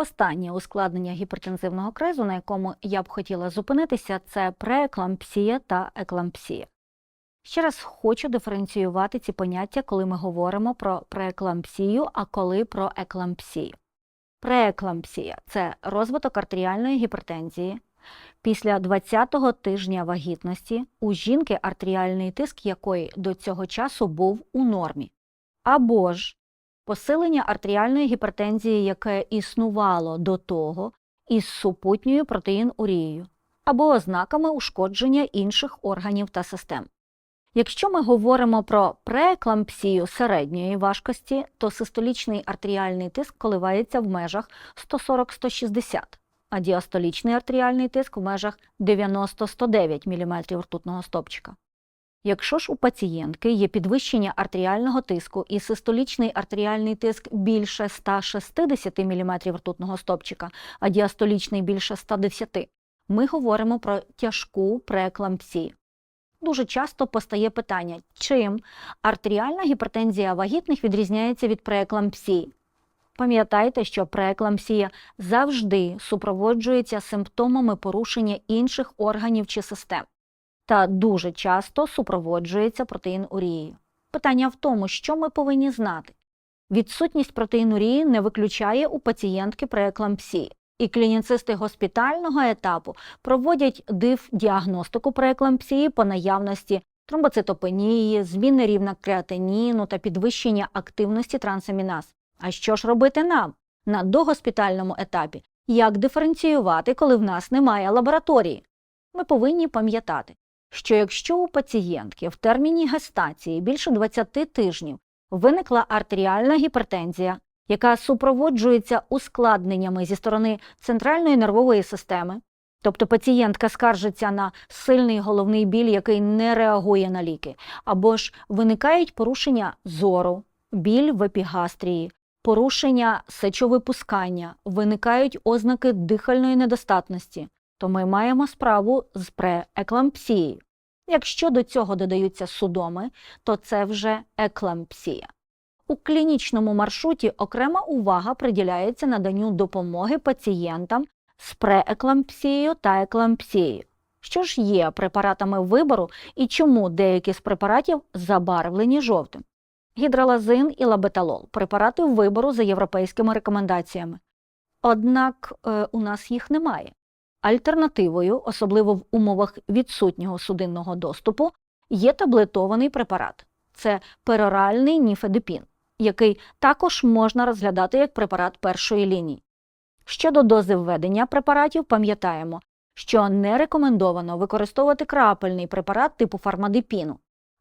Останнє ускладнення гіпертензивного кризу, на якому я б хотіла зупинитися, це прееклампсія та еклампсія. Ще раз хочу диференціювати ці поняття, коли ми говоримо про прееклампсію, а коли про еклампсію. Прееклампсія це розвиток артеріальної гіпертензії. Після 20-го тижня вагітності у жінки артеріальний тиск якої до цього часу був у нормі. Або ж посилення артеріальної гіпертензії, яке існувало до того, із супутньою протеїнурією, або ознаками ушкодження інших органів та систем. Якщо ми говоримо про прееклампсію середньої важкості, то систолічний артеріальний тиск коливається в межах 140-160, а діастолічний артеріальний тиск в межах 90-109 мм ртутного стопчика. Якщо ж у пацієнтки є підвищення артеріального тиску і систолічний артеріальний тиск більше 160 мм ртутного стопчика, а діастолічний більше 110, ми говоримо про тяжку прееклампсію. Дуже часто постає питання, чим артеріальна гіпертензія вагітних відрізняється від прееклампсії. Пам'ятайте, що прееклампсія завжди супроводжується симптомами порушення інших органів чи систем та дуже часто супроводжується протеїнурією. Питання в тому, що ми повинні знати. Відсутність протеїнурії не виключає у пацієнтки прееклампсії, і клініцисти госпітального етапу проводять диф-діагностику прееклампсії по наявності тромбоцитопенії, зміни рівня креатиніну та підвищення активності трансаміназ. А що ж робити нам на догоспітальному етапі? Як диференціювати, коли в нас немає лабораторії? Ми повинні пам'ятати, що якщо у пацієнтки в терміні гестації більше 20 тижнів виникла артеріальна гіпертензія, яка супроводжується ускладненнями зі сторони центральної нервової системи, тобто пацієнтка скаржиться на сильний головний біль, який не реагує на ліки, або ж виникають порушення зору, біль в епігастрії, порушення сечовипускання, виникають ознаки дихальної недостатності, то ми маємо справу з прееклампсією. Якщо до цього додаються судоми, то це вже еклампсія. У клінічному маршруті окрема увага приділяється наданню допомоги пацієнтам з прееклампсією та еклампсією. Що ж є препаратами вибору і чому деякі з препаратів забарвлені жовтим? Гідралазин і лабеталол препарати вибору за європейськими рекомендаціями. Однак е, у нас їх немає. Альтернативою, особливо в умовах відсутнього судинного доступу, є таблетований препарат це пероральний ніфедипін, який також можна розглядати як препарат першої лінії. Щодо дози введення препаратів, пам'ятаємо, що не рекомендовано використовувати крапельний препарат типу фармадипіну,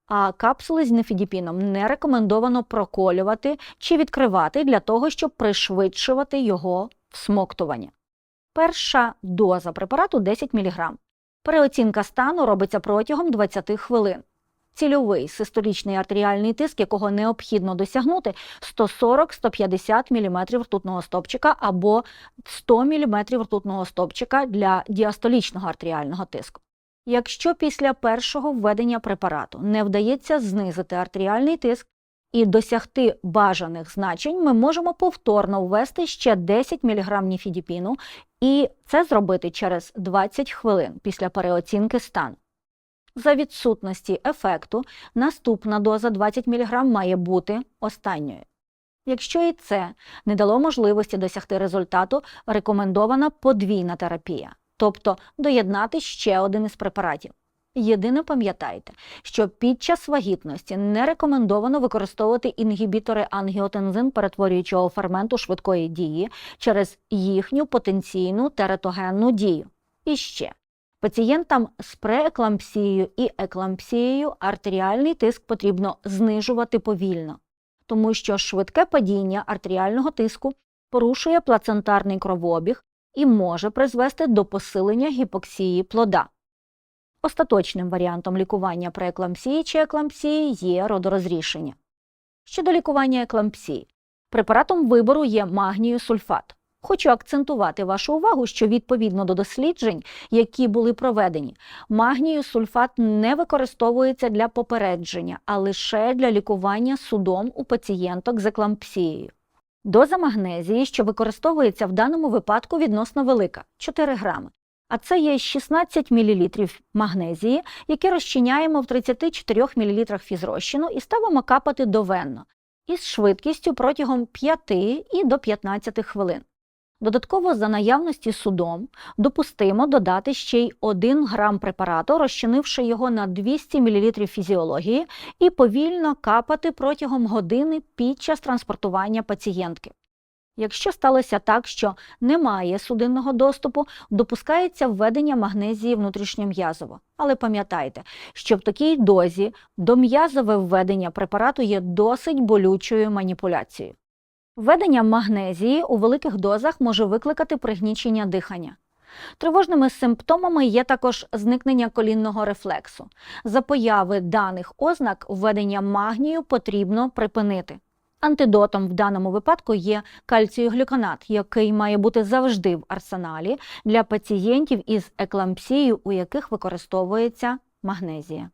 а капсули з нефідіпіном не рекомендовано проколювати чи відкривати для того, щоб пришвидшувати його всмоктування. Перша доза препарату 10 мг. Переоцінка стану робиться протягом 20 хвилин. Цільовий систолічний артеріальний тиск, якого необхідно досягнути 140-150 мм ртутного стопчика або 100 мм ртутного стопчика для діастолічного артеріального тиску. Якщо після першого введення препарату не вдається знизити артеріальний тиск і досягти бажаних значень, ми можемо повторно ввести ще 10 мг ніфідіпіну і це зробити через 20 хвилин після переоцінки стану. За відсутності ефекту наступна доза 20 мг має бути останньою. Якщо і це не дало можливості досягти результату, рекомендована подвійна терапія, тобто доєднати ще один із препаратів. Єдине пам'ятайте, що під час вагітності не рекомендовано використовувати інгібітори ангіотензин перетворюючого ферменту швидкої дії через їхню потенційну тератогенну дію. І ще пацієнтам з прееклампсією і еклампсією артеріальний тиск потрібно знижувати повільно, тому що швидке падіння артеріального тиску порушує плацентарний кровообіг і може призвести до посилення гіпоксії плода. Остаточним варіантом лікування прееклампсії чи еклампсії є родорозрішення. Щодо лікування еклампсії, препаратом вибору є магнію сульфат. Хочу акцентувати вашу увагу, що відповідно до досліджень, які були проведені, магнію сульфат не використовується для попередження, а лише для лікування судом у пацієнток з еклампсією. Доза магнезії, що використовується в даному випадку, відносно велика 4 грами. А це є 16 мл магнезії, які розчиняємо в 34 мл фізрозчину і ставимо капати довенно із швидкістю протягом 5 і до 15 хвилин. Додатково за наявності судом допустимо додати ще й 1 грам препарату, розчинивши його на 200 мл фізіології, і повільно капати протягом години під час транспортування пацієнтки. Якщо сталося так, що немає судинного доступу, допускається введення магнезії внутрішньом'язово. Але пам'ятайте, що в такій дозі дом'язове введення препарату є досить болючою маніпуляцією. Введення магнезії у великих дозах може викликати пригнічення дихання. Тривожними симптомами є також зникнення колінного рефлексу. За появи даних ознак введення магнію потрібно припинити. Антидотом в даному випадку є кальціоглюконат, який має бути завжди в арсеналі для пацієнтів із еклампсією, у яких використовується магнезія.